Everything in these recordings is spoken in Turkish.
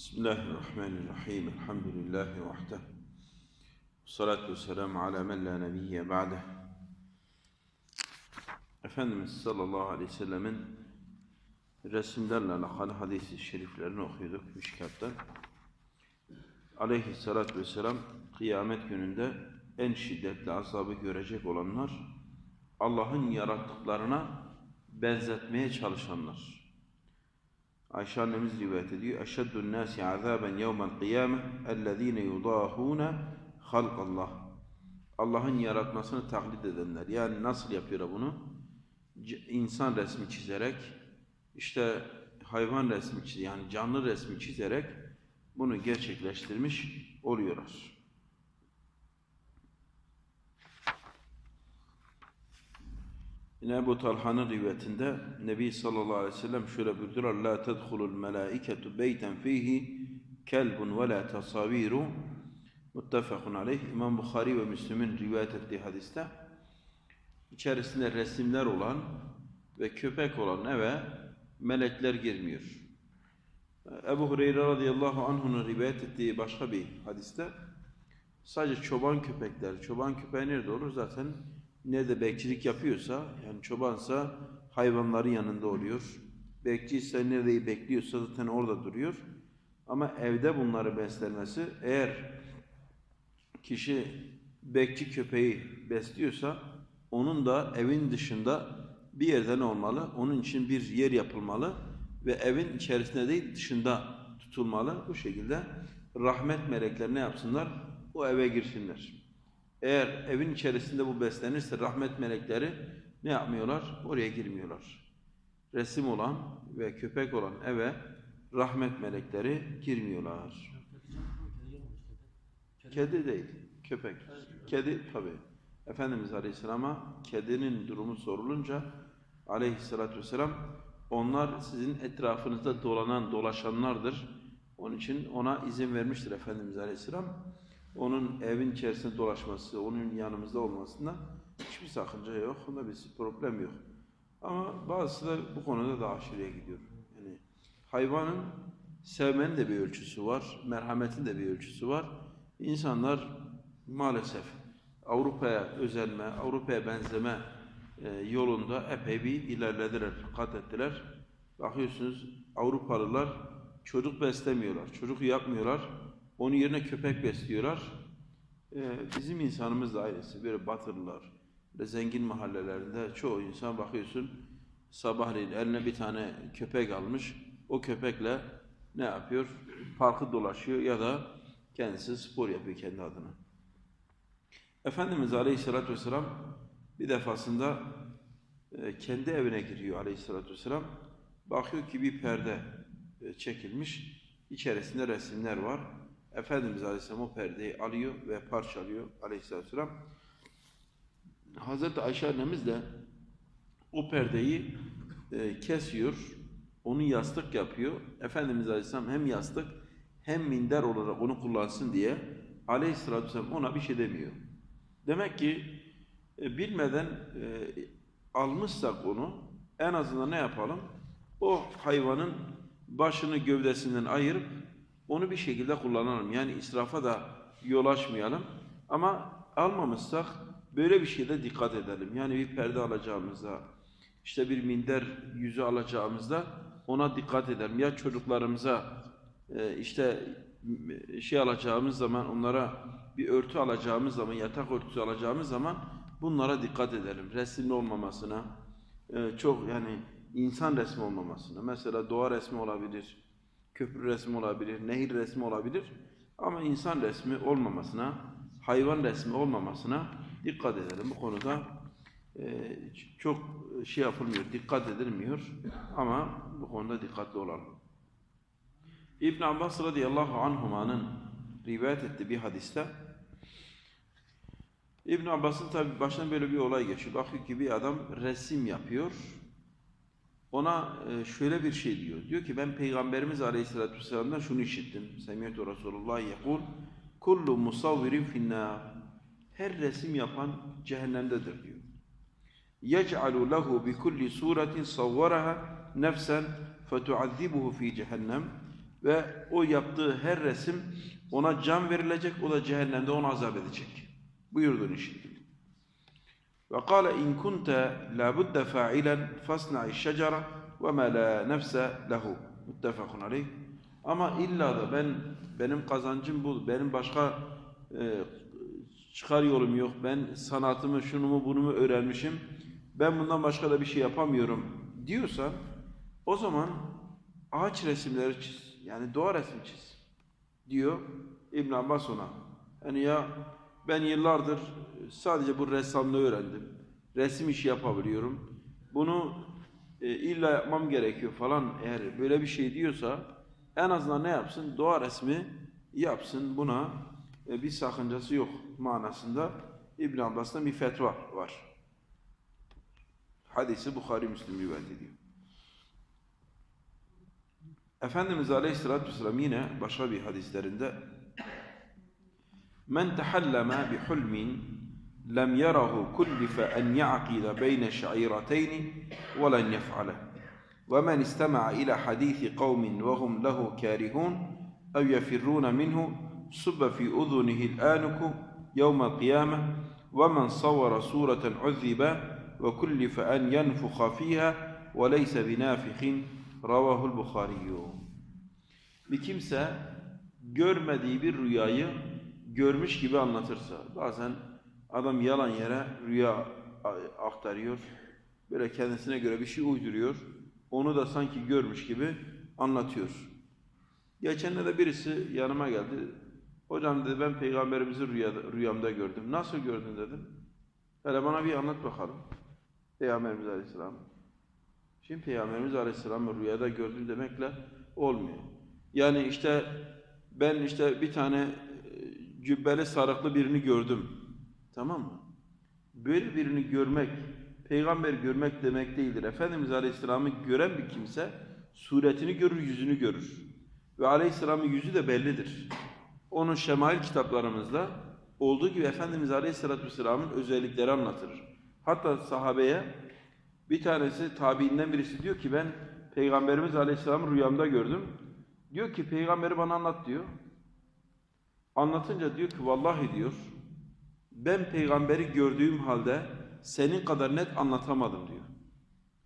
Bismillahirrahmanirrahim. Elhamdülillahi vahde. Salatu vesselamu ala men la nebiyye ba'de. Efendimiz sallallahu aleyhi ve sellemin resimlerle alakalı hadis-i şeriflerini okuyorduk Mişkat'tan. Aleyhissalatü vesselam kıyamet gününde en şiddetli azabı görecek olanlar Allah'ın yarattıklarına benzetmeye çalışanlar. Ayşe annemiz rivayet ediyor. Eşeddün nâsi azâben yevmel kıyâme ellezîne yudâhûne halkallah. Allah'ın yaratmasını taklit edenler. Yani nasıl yapıyor bunu? İnsan resmi çizerek, işte hayvan resmi çizerek, yani canlı resmi çizerek bunu gerçekleştirmiş oluyorlar. Yine Ebu Talha'nın rivayetinde Nebi sallallahu aleyhi ve sellem şöyle buyurdular. La tedhulul melâiketu beyten fihi kelbun ve la tasaviru muttefakun aleyh. İmam Bukhari ve Müslüm'ün rivayet ettiği hadiste içerisinde resimler olan ve köpek olan eve melekler girmiyor. Ebu Hureyre radıyallahu anh'un rivayet ettiği başka bir hadiste sadece çoban köpekler, çoban köpeği nerede olur zaten nerede bekçilik yapıyorsa, yani çobansa hayvanların yanında oluyor. Bekçi ise neredeyi bekliyorsa zaten orada duruyor. Ama evde bunları beslenmesi, eğer kişi bekçi köpeği besliyorsa, onun da evin dışında bir yerden olmalı. Onun için bir yer yapılmalı ve evin içerisinde değil dışında tutulmalı. Bu şekilde rahmet melekleri ne yapsınlar? O eve girsinler. Eğer evin içerisinde bu beslenirse rahmet melekleri ne yapmıyorlar? Oraya girmiyorlar. Resim olan ve köpek olan eve rahmet melekleri girmiyorlar. Kedi değil, köpek. Kedi tabi. Efendimiz Aleyhisselam'a kedinin durumu sorulunca Aleyhisselatü Vesselam onlar sizin etrafınızda dolanan, dolaşanlardır. Onun için ona izin vermiştir Efendimiz Aleyhisselam onun evin içerisinde dolaşması, onun yanımızda olmasında hiçbir sakınca yok. Onda bir problem yok. Ama bazısı da bu konuda da aşırıya gidiyor. Yani hayvanın sevmenin de bir ölçüsü var, merhametin de bir ölçüsü var. İnsanlar maalesef Avrupa'ya özenme, Avrupa'ya benzeme e, yolunda epey bir ilerlediler, kat ettiler. Bakıyorsunuz Avrupalılar çocuk beslemiyorlar, çocuk yapmıyorlar. Onun yerine köpek besliyorlar. Ee, bizim insanımız da aynısı. Böyle batırlılar, böyle zengin mahallelerinde çoğu insan bakıyorsun sabahleyin eline bir tane köpek almış. O köpekle ne yapıyor? Parkı dolaşıyor ya da kendisi spor yapıyor kendi adına. Efendimiz Aleyhisselatü Vesselam bir defasında e, kendi evine giriyor Aleyhisselatü Vesselam. Bakıyor ki bir perde e, çekilmiş. İçerisinde resimler var. Efendimiz Aleyhisselam o perdeyi alıyor ve parçalıyor Aleyhisselatü Vesselam. Hazreti Ayşe annemiz de o perdeyi e, kesiyor, onu yastık yapıyor. Efendimiz Aleyhisselam hem yastık hem minder olarak onu kullansın diye Aleyhisselatü Vesselam ona bir şey demiyor. Demek ki e, bilmeden e, almışsak onu en azından ne yapalım? O hayvanın başını gövdesinden ayırıp onu bir şekilde kullanalım. Yani israfa da yol açmayalım. Ama almamışsak böyle bir şeyde dikkat edelim. Yani bir perde alacağımızda, işte bir minder yüzü alacağımızda ona dikkat edelim. Ya çocuklarımıza e, işte şey alacağımız zaman, onlara bir örtü alacağımız zaman, yatak örtüsü alacağımız zaman bunlara dikkat edelim. Resimli olmamasına, e, çok yani insan resmi olmamasına. Mesela doğa resmi olabilir, köprü resmi olabilir, nehir resmi olabilir. Ama insan resmi olmamasına, hayvan resmi olmamasına dikkat edelim. Bu konuda e, çok şey yapılmıyor, dikkat edilmiyor. Ama bu konuda dikkatli olalım. İbn Abbas radıyallahu anhumanın rivayet ettiği bir hadiste İbn Abbas'ın tabi başına böyle bir olay geçiyor. Bakıyor ki bir adam resim yapıyor ona e, şöyle bir şey diyor. Diyor ki ben Peygamberimiz Aleyhisselatü Vesselam'dan şunu işittim. Semiyetü Resulullah yekul kullu musavvirin finnâr her resim yapan cehennemdedir diyor. يَجْعَلُ لَهُ بِكُلِّ سُورَةٍ صَوَّرَهَا نَفْسًا فَتُعَذِّبُهُ ف۪ي cehennem Ve o yaptığı her resim ona can verilecek, o da cehennemde onu azap edecek. Buyurduğunu işittik. Kunte la budde fa'ilen fasna'i şecere ve ma la nefse lehu. Muttefakun aleyh. Ama illa da ben benim kazancım bu, benim başka e, çıkar yolum yok. Ben sanatımı, şunumu, bunumu öğrenmişim. Ben bundan başka da bir şey yapamıyorum diyorsan o zaman ağaç resimleri çiz. Yani doğa resmi çiz. Diyor İbn Abbas ona. Yani ya ben yıllardır sadece bu ressamlığı öğrendim. Resim işi yapabiliyorum. Bunu e, illa yapmam gerekiyor falan eğer böyle bir şey diyorsa en azından ne yapsın? Doğa resmi yapsın. Buna e, bir sakıncası yok manasında İbn Abbas'tan bir fetva var. Hadisi Bukhari Müslim rivayet ediyor. Efendimiz Aleyhisselatü Vesselam yine başka bir hadislerinde من تحلم بحلم لم يره كلف أن يعقد بين شعيرتين ولن يفعله ومن استمع إلى حديث قوم وهم له كارهون أو يفرون منه صب في أذنه الآنك يوم القيامة ومن صور سورة عذب وكلف أن ينفخ فيها وليس بنافخ رواه البخاري. Bir görmediği bir rüyayı görmüş gibi anlatırsa, bazen adam yalan yere rüya aktarıyor, böyle kendisine göre bir şey uyduruyor, onu da sanki görmüş gibi anlatıyor. Geçenlerde birisi yanıma geldi, hocam dedi ben peygamberimizi rüyada, rüyamda gördüm. Nasıl gördün dedim. Hele bana bir anlat bakalım. Peygamberimiz Aleyhisselam. Şimdi Peygamberimiz Aleyhisselam'ı rüyada gördüm demekle olmuyor. Yani işte ben işte bir tane cübbeli sarıklı birini gördüm. Tamam mı? Böyle birini görmek, peygamber görmek demek değildir. Efendimiz Aleyhisselam'ı gören bir kimse suretini görür, yüzünü görür. Ve Aleyhisselam'ın yüzü de bellidir. Onun şemail kitaplarımızda olduğu gibi Efendimiz Aleyhisselatü Vesselam'ın özellikleri anlatır. Hatta sahabeye bir tanesi tabiinden birisi diyor ki ben Peygamberimiz Aleyhisselam'ı rüyamda gördüm. Diyor ki peygamberi bana anlat diyor. Anlatınca diyor ki vallahi diyor ben peygamberi gördüğüm halde senin kadar net anlatamadım diyor.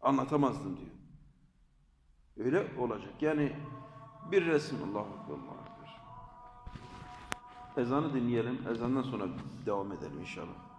Anlatamazdım diyor. Öyle olacak. Yani bir resim Allahu Ekber Ekber. Ezanı dinleyelim. Ezandan sonra devam edelim inşallah.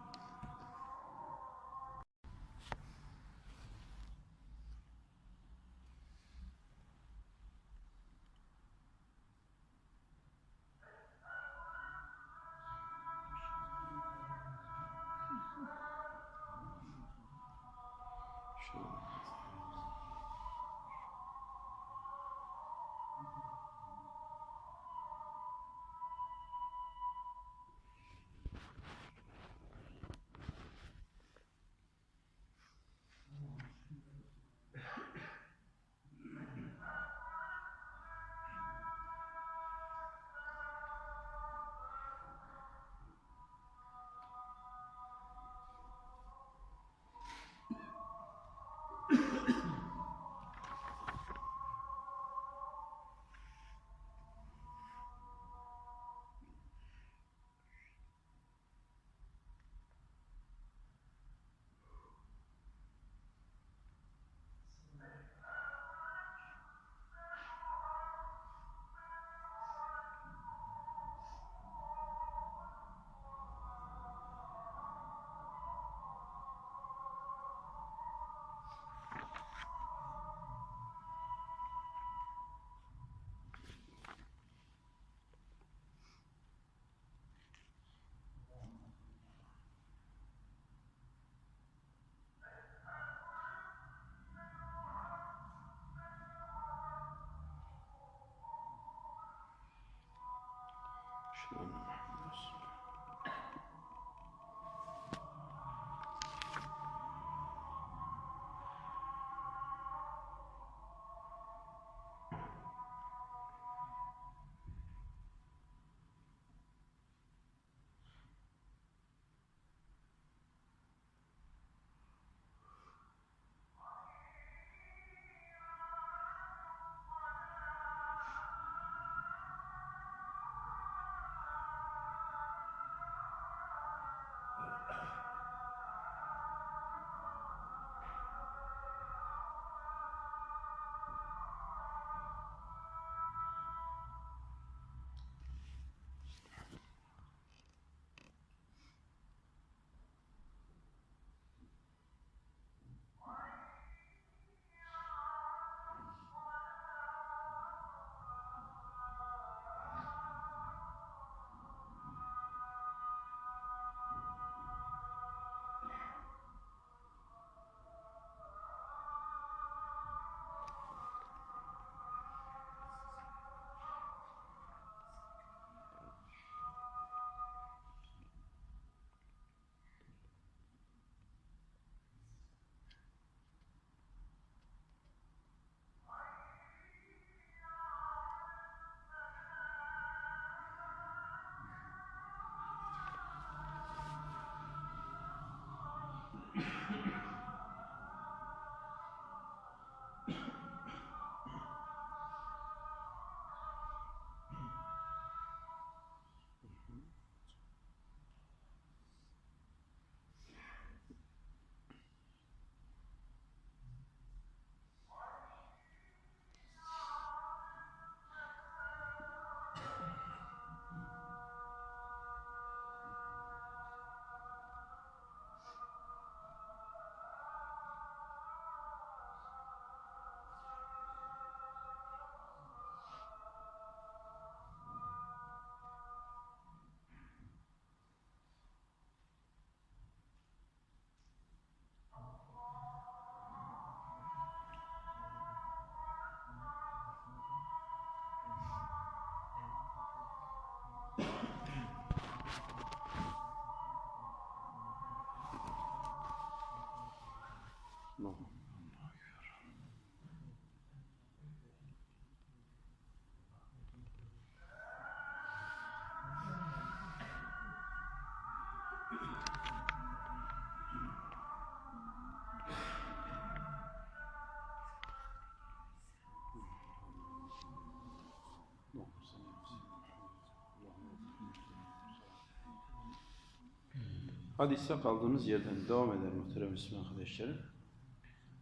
Hadiste kaldığımız yerden devam eder muhterem Müslüman kardeşlerim.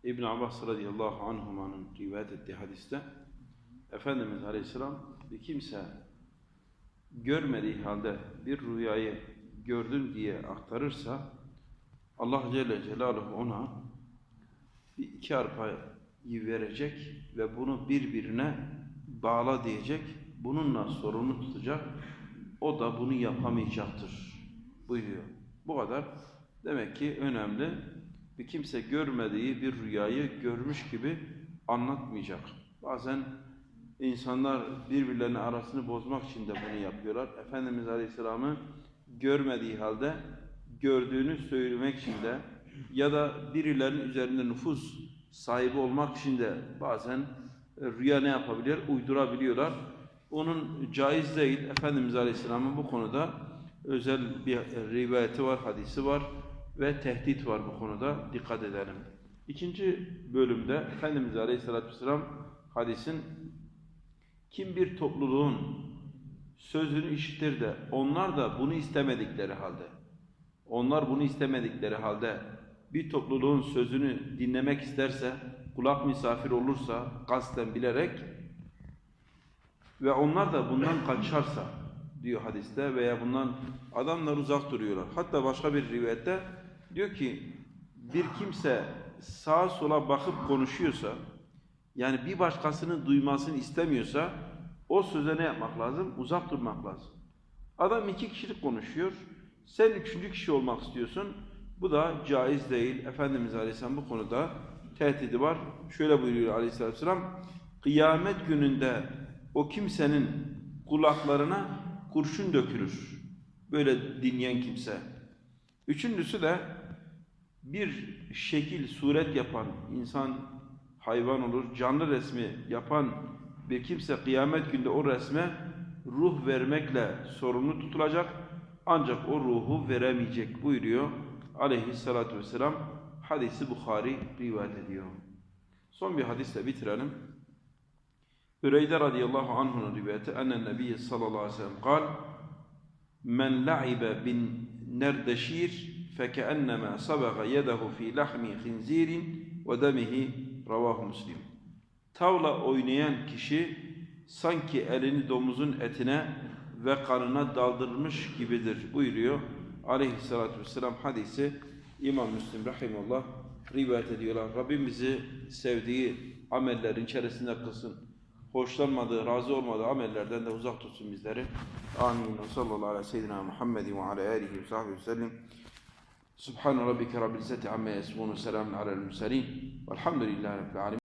İbn Abbas radıyallahu anhumanın rivayet ettiği hadiste Efendimiz Aleyhisselam bir kimse görmediği halde bir rüyayı gördüm diye aktarırsa Allah Celle Celaluhu ona bir iki arpayı verecek ve bunu birbirine bağla diyecek. Bununla sorunu tutacak. O da bunu yapamayacaktır buyuruyor. Bu kadar. Demek ki önemli. Bir kimse görmediği bir rüyayı görmüş gibi anlatmayacak. Bazen insanlar birbirlerinin arasını bozmak için de bunu yapıyorlar. Efendimiz Aleyhisselam'ı görmediği halde gördüğünü söylemek için de ya da birilerinin üzerinde nüfus sahibi olmak için de bazen rüya ne yapabilir? Uydurabiliyorlar. Onun caiz değil. Efendimiz Aleyhisselam'ın bu konuda özel bir rivayeti var, hadisi var ve tehdit var bu konuda. Dikkat edelim. İkinci bölümde Efendimiz Aleyhisselatü Vesselam hadisin kim bir topluluğun sözünü işitir de onlar da bunu istemedikleri halde onlar bunu istemedikleri halde bir topluluğun sözünü dinlemek isterse kulak misafir olursa kasten bilerek ve onlar da bundan kaçarsa diyor hadiste veya bundan adamlar uzak duruyorlar. Hatta başka bir rivayette diyor ki bir kimse sağa sola bakıp konuşuyorsa yani bir başkasının duymasını istemiyorsa o söze ne yapmak lazım? Uzak durmak lazım. Adam iki kişilik konuşuyor. Sen üçüncü kişi olmak istiyorsun. Bu da caiz değil. Efendimiz Aleyhisselam bu konuda tehdidi var. Şöyle buyuruyor Aleyhisselatü Vesselam. Kıyamet gününde o kimsenin kulaklarına kurşun dökülür. Böyle dinleyen kimse. Üçüncüsü de bir şekil, suret yapan insan, hayvan olur, canlı resmi yapan bir kimse kıyamet günde o resme ruh vermekle sorumlu tutulacak. Ancak o ruhu veremeyecek buyuruyor aleyhissalatü vesselam. Hadisi Bukhari rivayet ediyor. Son bir hadisle bitirelim. Üreyde radıyallahu anh'ın rivayeti enne nebiye sallallahu aleyhi ve sellem kal men la'ibe bin nerdeşir fekeenneme sabaga yedehu fi lahmi hinzirin ve demihi ravahu muslim. Tavla oynayan kişi sanki elini domuzun etine ve kanına daldırmış gibidir buyuruyor. Aleyhissalatü vesselam hadisi İmam Müslim Rahimullah rivayet ediyorlar. Rabbim bizi sevdiği amellerin içerisinde kılsın. Hoşlanmadığı, razı olmadığı amellerden de uzak tutsun bizleri. Amin. Sallallahu aleyhi ve seyyidina Muhammedin ve ala alihi ve sahbihi ve sellem. Subhan rabbike rabbil izzati amma yasifun ve selamun alel murselin. Velhamdülillahi rabbil alamin.